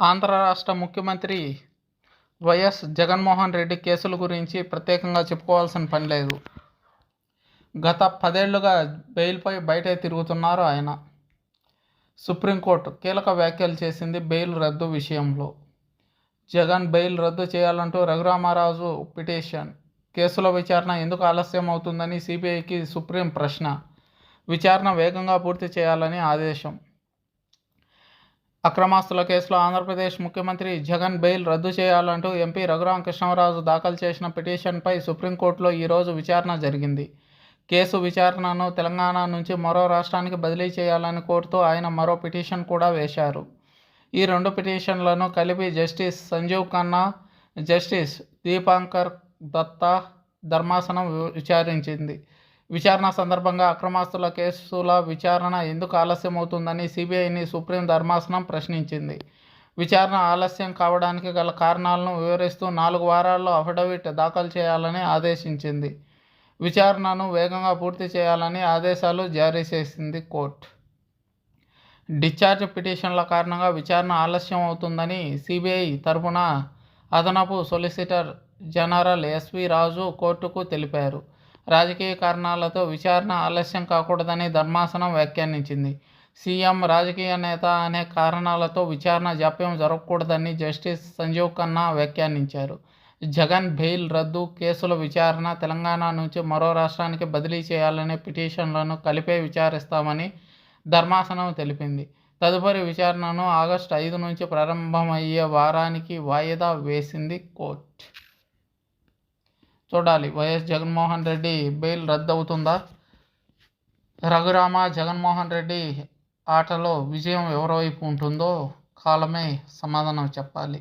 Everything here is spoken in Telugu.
ఆంధ్ర రాష్ట్ర ముఖ్యమంత్రి వైఎస్ జగన్మోహన్ రెడ్డి కేసుల గురించి ప్రత్యేకంగా చెప్పుకోవాల్సిన పని లేదు. గత పదేళ్ళుగా బెయిల్పై బయటే తిరుగుతున్నారు ఆయన. సుప్రీంకోర్టు కీలక వ్యాఖ్యలు చేసింది బెయిల్ రద్దు విషయంలో. జగన్ బెయిల్ రద్దు చేయాలంటూ రఘురామారాజు పిటిషన్. కేసుల విచారణ ఎందుకు ఆలస్యం అవుతుందని సిబిఐకి సుప్రీం ప్రశ్న. విచారణ వేగంగా పూర్తి చేయాలని ఆదేశం. అక్రమాస్తుల కేసులో ఆంధ్రప్రదేశ్ ముఖ్యమంత్రి జగన్ బెయిల్ రద్దు చేయాలంటూ ఎంపీ రఘురామ కృష్ణరాజు దాఖలు చేసిన పిటిషన్పై సుప్రీంకోర్టులో ఈరోజు విచారణ జరిగింది. కేసు విచారణను తెలంగాణ నుంచి మరో రాష్ట్రానికి బదిలీ చేయాలని కోరుతూ ఆయన మరో పిటిషన్ కూడా వేశారు. ఈ రెండు పిటిషన్లను కలిపి జస్టిస్ సంజీవ్ ఖన్నా జస్టిస్ దీపాంకర్ దత్తా ధర్మాసనం విచారించింది. విచారణ సందర్భంగా అక్రమాస్తుల కేసుల విచారణ ఎందుకు ఆలస్యమవుతుందని సిబిఐని సుప్రీం ధర్మాసనం ప్రశ్నించింది. విచారణ ఆలస్యం కావడానికి గల కారణాలను వివరిస్తూ నాలుగు వారాల్లో అఫిడవిట్ దాఖలు చేయాలని ఆదేశించింది. విచారణను వేగంగా పూర్తి చేయాలని ఆదేశాలు జారీ చేసింది కోర్టు. డిశ్చార్జ్ పిటిషన్ల కారణంగా విచారణ ఆలస్యం అవుతుందని సిబిఐ తరపున అదనపు సొలిసిటర్ జనరల్ ఎస్వి రాజు కోర్టుకు తెలిపారు. రాజకీయ కారణాలతో విచారణ ఆలస్యం కాకూడదని ధర్మాసనం వ్యాఖ్యానించింది. సీఎం రాజకీయ నేత అనే కారణాలతో విచారణ జాప్యం జరగకూడదని జస్టిస్ సంజీవ్ ఖన్నా వ్యాఖ్యానించారు. జగన్ బెయిల్ రద్దు కేసుల విచారణ తెలంగాణ నుంచి మరో రాష్ట్రానికి బదిలీ చేయాలనే పిటిషన్లను కలిపే విచారిస్తామని ధర్మాసనం తెలిపింది. తదుపరి విచారణను ఆగస్టు ఐదు నుంచి ప్రారంభమయ్యే వారానికి వాయిదా వేసింది కోర్టు. చూడాలి. వైఎస్ జగన్మోహన్ రెడ్డి బెయిల్ రద్దు అవుతుందా రఘురామ జగన్మోహన్ రెడ్డి ఆటలో విజయం ఎవరి వైపు ఉంటుందో కాలమే సమాధానం చెప్పాలి.